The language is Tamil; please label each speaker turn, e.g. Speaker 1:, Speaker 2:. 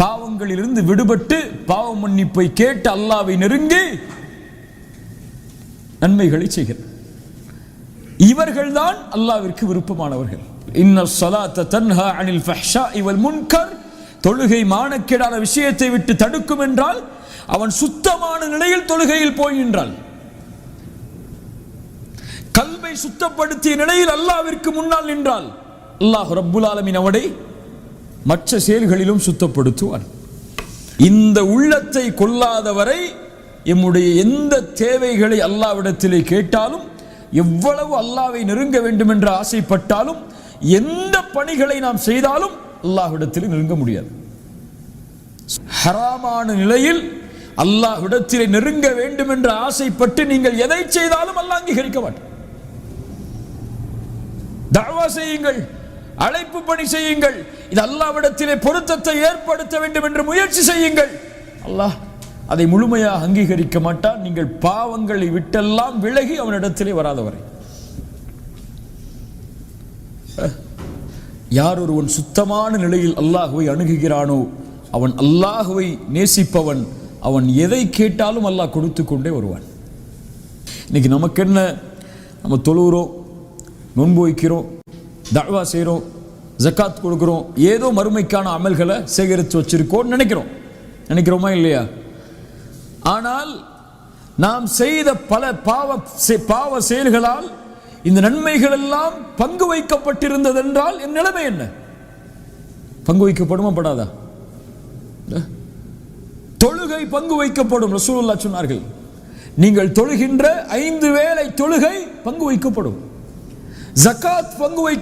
Speaker 1: பாவங்களிலிருந்து விடுபட்டு பாவ மன்னிப்பை கேட்டு அல்லாவை நெருங்கி நன்மைகளை செய்கிறார். இவர்கள்தான் அல்லாவிற்கு விருப்பமானவர்கள். இன்ன சலாத்த தன்ஹா அனில் ஃபஹ்ஷா இவள் முன்கர். தொழுகை மானக்கேடான விஷயத்தை விட்டு தடுக்கும் என்றால் அவன் சுத்தமான நிலையில் தொழுகையில் போகின்றான் கல்வை சுத்தப்படுத்திய நிலையில் அல்லாவிற்கு முன்னால் நின்றால் அல்லாஹ் ரப்புல் ஆலமின் அவனை மற்ற செயல்களிலும் சுத்தப்படுத்துவான். இந்த உள்ளத்தை கொள்ளாதவரை எம்முடைய எந்த தேவைகளை அல்லாவிடத்திலே கேட்டாலும் எவ்வளவு அல்லாவை நெருங்க வேண்டும் என்று ஆசைப்பட்டாலும் எந்த பணிகளை நாம் செய்தாலும் அல்லாஹ்விடத்தில் நெருங்க முடியாது. ஹராமான நிலையில் அல்லாஹ்விடத்திலே நெருங்க வேண்டும் என்று ஆசைப்பட்டு நீங்கள் எதை செய்தாலும் அல்லாஹ் அங்கீகரிக்க மாட்டேன். தாவா செய்யுங்கள். அழைப்பு பணி செய்யுங்கள். இது அல்லாவிடத்திலே பொருத்தத்தை ஏற்படுத்த வேண்டும் என்று முயற்சி செய்யுங்கள். அல்லாஹ் அதை முழுமையாக அங்கீகரிக்க மாட்டான். நீங்கள் பாவங்களை விட்டெல்லாம் விலகி அவனிடத்திலே வராதவரை. அஹ், யார் ஒருவன் சுத்தமான நிலையில் அல்லாஹுவை அணுகுகிறானோ அவன் அல்லாஹுவை நேசிப்பவன் அவன் எதை கேட்டாலும் அல்லாஹ் கொடுத்து கொண்டே வருவான். இன்னைக்கு நமக்கு என்ன நம்ம தொழுகிறோம் நோன்பு வைக்கிறோம் தழ்வா செய்கிறோம் ஜக்காத் கொடுக்குறோம். ஏதோ மறுமைக்கான அமல்களை சேகரித்து வச்சிருக்கோம்னு நினைக்கிறோம். நினைக்கிறோமா இல்லையா? ஆனால் நாம் செய்த பல பாவ பாவ செயல்களால் இந்த நன்மைகள் எல்லாம் பங்கு வைக்கப்பட்டிருந்தது என்றால் என் நிலைமை என்ன? பங்கு வைக்கப்படுமா படாதா? தொழுகை பங்கு வைக்கப்படும் ரசூலுல்லா சொன்னார்கள். நீங்கள் தொழுகின்ற ஐந்து வேளை தொழுகை பங்கு வைக்கப்படும். ஜக்காத் பங்கு வைக்க